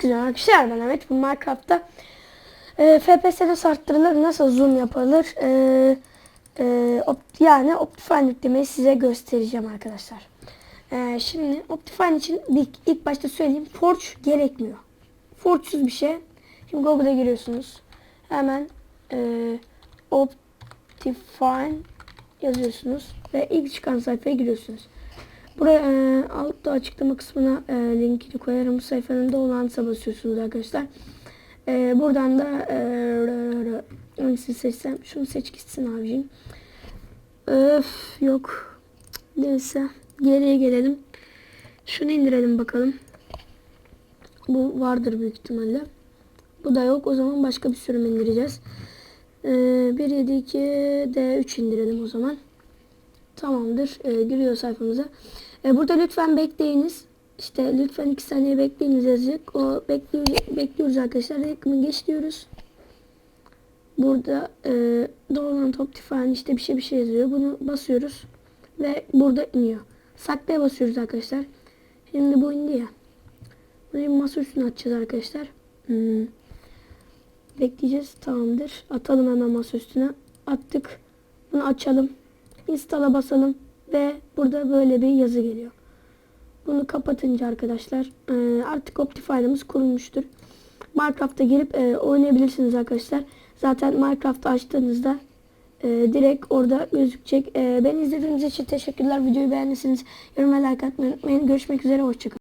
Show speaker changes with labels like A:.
A: güzel arkadaşlar ben evet bu Minecraft'ta e, FPS nasıl arttırılır, nasıl zoom yapılır e, e, op- yani Optifine yüklemeyi size göstereceğim arkadaşlar. E, şimdi Optifine için ilk, ilk başta söyleyeyim Forge gerekmiyor. Forge'suz bir şey. Şimdi Google'a giriyorsunuz. Hemen e, Optifine yazıyorsunuz ve ilk çıkan sayfaya giriyorsunuz. Buraya e, altta açıklama kısmına e, linkini koyarım. Sayfanın da olan basıyorsunuz arkadaşlar. E, buradan da e, hangisini seçsem? Şunu seç gitsin abicim. Öf yok. Neyse. Geriye gelelim. Şunu indirelim bakalım. Bu vardır büyük ihtimalle. Bu da yok. O zaman başka bir sürüm indireceğiz. E, 172 D3 indirelim o zaman. Tamamdır. E, giriyor sayfamıza. E, burada lütfen bekleyiniz. İşte lütfen 2 saniye bekleyiniz yazacak. O bekliyor, bekliyoruz arkadaşlar. Reklamı geç diyoruz. Burada e, Download Optifine işte bir şey bir şey yazıyor. Bunu basıyoruz. Ve burada iniyor. Saklaya basıyoruz arkadaşlar. Şimdi bu indi ya. Bir masa üstüne atacağız arkadaşlar. Hmm. Bekleyeceğiz. Tamamdır. Atalım hemen masa üstüne. Attık. Bunu açalım. Install'a basalım ve burada böyle bir yazı geliyor. Bunu kapatınca arkadaşlar e, artık Optifine'ımız kurulmuştur. Minecraft'a girip e, oynayabilirsiniz arkadaşlar. Zaten Minecraft'ı açtığınızda e, direkt orada gözükecek. E, beni izlediğiniz için teşekkürler. Videoyu beğendiyseniz yoruma like atmayı unutmayın. Görüşmek üzere. Hoşçakalın.